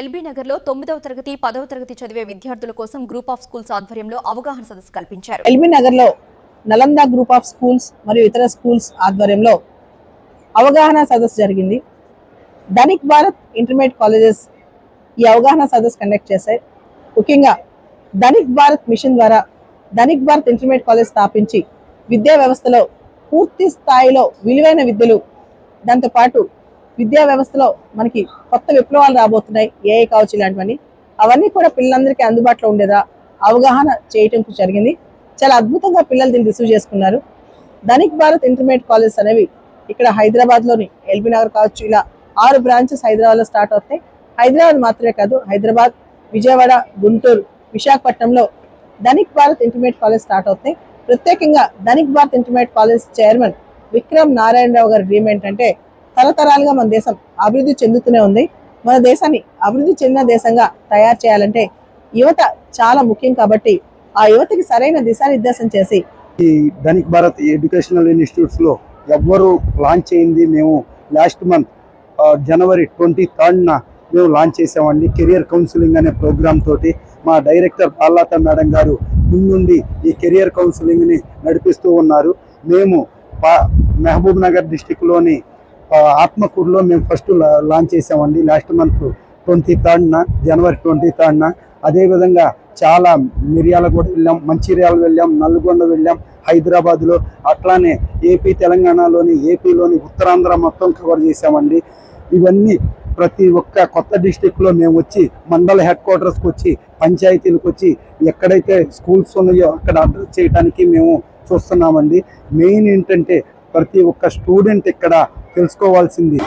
LB నగర్లో తొమ్మిదవ తరగతి పదవ తరగతి చదివే విద్యార్థుల కోసం గ్రూప్ ఆఫ్ స్కూల్స్ ఆధ్వర్యంలో అవగాహన సదస్సు కల్పించారు. ఎల్బీ నగర్లో నలంద గ్రూప్ ఆఫ్ స్కూల్స్ మరియు ఇతర స్కూల్స్ ఆధ్వర్యంలో అవగాహన సదస్సు జరిగింది. ధనిక్ భారత్ ఇంటర్మీడియట్ కాలేజెస్ ఈ అవగాహన సదస్సు కండక్ట్ చేశాయి. ముఖ్యంగా ధనిక్ భారత్ మిషన్ ద్వారా ధనిక్ భారత్ ఇంటర్మీడియట్ కాలేజ్ స్థాపించి విద్యా వ్యవస్థలో పూర్తి స్థాయిలో విలువైన విద్యలు దాంతోపాటు విద్యా వ్యవస్థలో మనకి కొత్త విప్లవాలు రాబోతున్నాయి ఏఐ కావచ్చు ఇలాంటివన్నీ. అవన్నీ కూడా పిల్లలందరికీ అందుబాటులో ఉండేదా? అవగాహన చేయటం జరిగింది. చాలా అద్భుతంగా పిల్లలు దీన్ని రిసీవ్ చేసుకున్నారు. ధనిక్ భారత్ ఇంటర్మీడియట్ కాలేజ్ అనేవి ఇక్కడ హైదరాబాద్లోని ఎల్బీ నగర్ కావచ్చు ఇలా ఆరు బ్రాంచెస్ హైదరాబాద్లో స్టార్ట్ అవుతాయి. హైదరాబాద్ మాత్రమే కాదు హైదరాబాద్ విజయవాడ గుంటూరు విశాఖపట్నంలో Dhanik Bharat intermediate college start అవుతాయి. ప్రత్యేకంగా Dhanik Bharat intermediate college chairman Vikram Narayanarao గారి డ్రీమ్ ఏంటంటే తరతరాలుగా మన దేశం అభివృద్ధి చెందుతూనే ఉంది. మన దేశాన్ని అభివృద్ధి చెందిన దేశంగా తయారు చేయాలంటే యువత చాలా ముఖ్యం కాబట్టి ఆ యువతకి సరైన దిశానిర్దేశం చేసి ఈ ధనిక్ భారత్ ఎడ్యుకేషనల్ ఇన్స్టిట్యూట్స్లో ఎవ్వరు లాంచ్ అయింది మేము లాస్ట్ మంత్ జనవరి ట్వంటీ థర్డ్న మేము లాంచ్ చేసామండి. కెరియర్ కౌన్సిలింగ్ అనే ప్రోగ్రామ్ తోటి మా డైరెక్టర్ పాల్లాత మేడం గారు ముందుండి ఈ కెరియర్ కౌన్సిలింగ్ని నడిపిస్తూ ఉన్నారు. మేము మహబూబ్ నగర్ డిస్టిక్లోని ఆత్మకూరులో మేము ఫస్ట్ లాంచ్ చేసామండి. లాస్ట్ మంత్ ట్వంటీ థర్డ్న జనవరి ట్వంటీ థర్డ్న. అదేవిధంగా చాలా మిర్యాల కూడా వెళ్ళాం మంచిర్యాల వెళ్ళాం నల్గొండ వెళ్ళాం హైదరాబాద్లో అట్లానే ఏపీ తెలంగాణలోని ఏపీలోని ఉత్తరాంధ్ర మొత్తం కవర్ చేసామండి. ఇవన్నీ ప్రతి ఒక్క కొత్త డిస్టిక్లో మేము వచ్చి మండల హెడ్ క్వార్టర్స్కి వచ్చి పంచాయతీలకు వచ్చి ఎక్కడైతే స్కూల్స్ ఉన్నాయో అక్కడ అడ్రస్ చేయడానికి మేము చూస్తున్నామండి. మెయిన్ ఏంటంటే ప్రతి ఒక్క స్టూడెంట్ ఇక్కడ తెలుసుకోవాల్సింది.